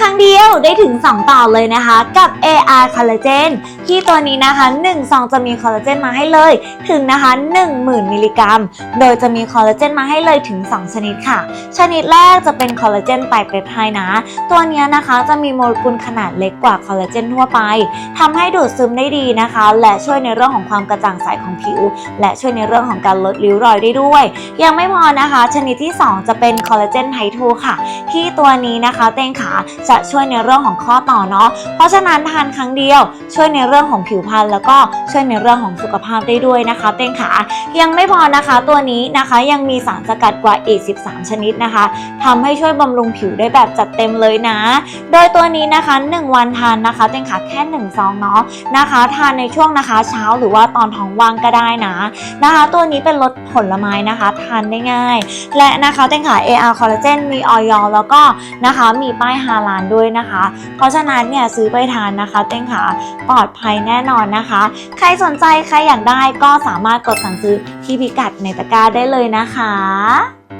ครั้งเดียวได้ถึง 2 ต่อเลยนะคะ กับ AR Collagen ที่ตัวนี้นะคะ1ซองจะมีคอลลาเจนมาให้เลยถึงนะคะ 10,000 มิลลิกรัม โดยจะมีคอลลาเจนมาให้เลยถึง 2 ชนิดค่ะ ชนิดแรกจะเป็นคอลลาเจนไตรเปปไทด์นะ ตัวนี้นะคะจะมีโมเลกุลขนาดเล็กกว่าคอลลาเจนทั่วไปทำให้ดูดซึมได้ดีนะคะ และช่วยในเรื่องของความกระจ่างใสของผิว และช่วยในเรื่องของการลดริ้วรอยได้ด้วย ยังไม่พอนะคะ ชนิดที่ 2 จะเป็นคอลลาเจนไททูค่ะ ที่ตัวนี้นะคะเต้งขาจะช่วยในเรื่องของข้อต่อเนาะ เพราะฉะนั้นทานครั้งเดียว ช่วยในเรื่องของผิวพรรณแล้วก็ช่วยในเรื่องของสุขภาพได้ด้วยนะคะเต้งขายังไม่พอนะคะตัวนี้นะคะยังมีสารสกัดกว่าอีก 13 ชนิดนะคะทำให้ช่วยบำรุงผิวได้แบบจัดเต็มเลยนะ โดยตัวนี้นะคะ 1 วันทานนะคะเต้งขาแค่1ซองเนาะนะคะ ทานในช่วงนะคะเช้าหรือว่าตอนท้องว่างก็ได้นะนะคะ ตัวนี้เป็นรสผลไม้นะคะ ทานได้ง่าย และนะคะเต้งขา AR Collagen มีออยแล้วก็นะคะมีป้ายฮาลานด้วยนะคะ เพราะฉะนั้นเนี่ยซื้อไปทานนะคะ เต้งขาปลอดภัยแน่นอนนะคะ ใครสนใจใครอยากได้ก็สามารถกดสั่งซื้อที่พิกัดในตะกร้าได้เลยนะคะ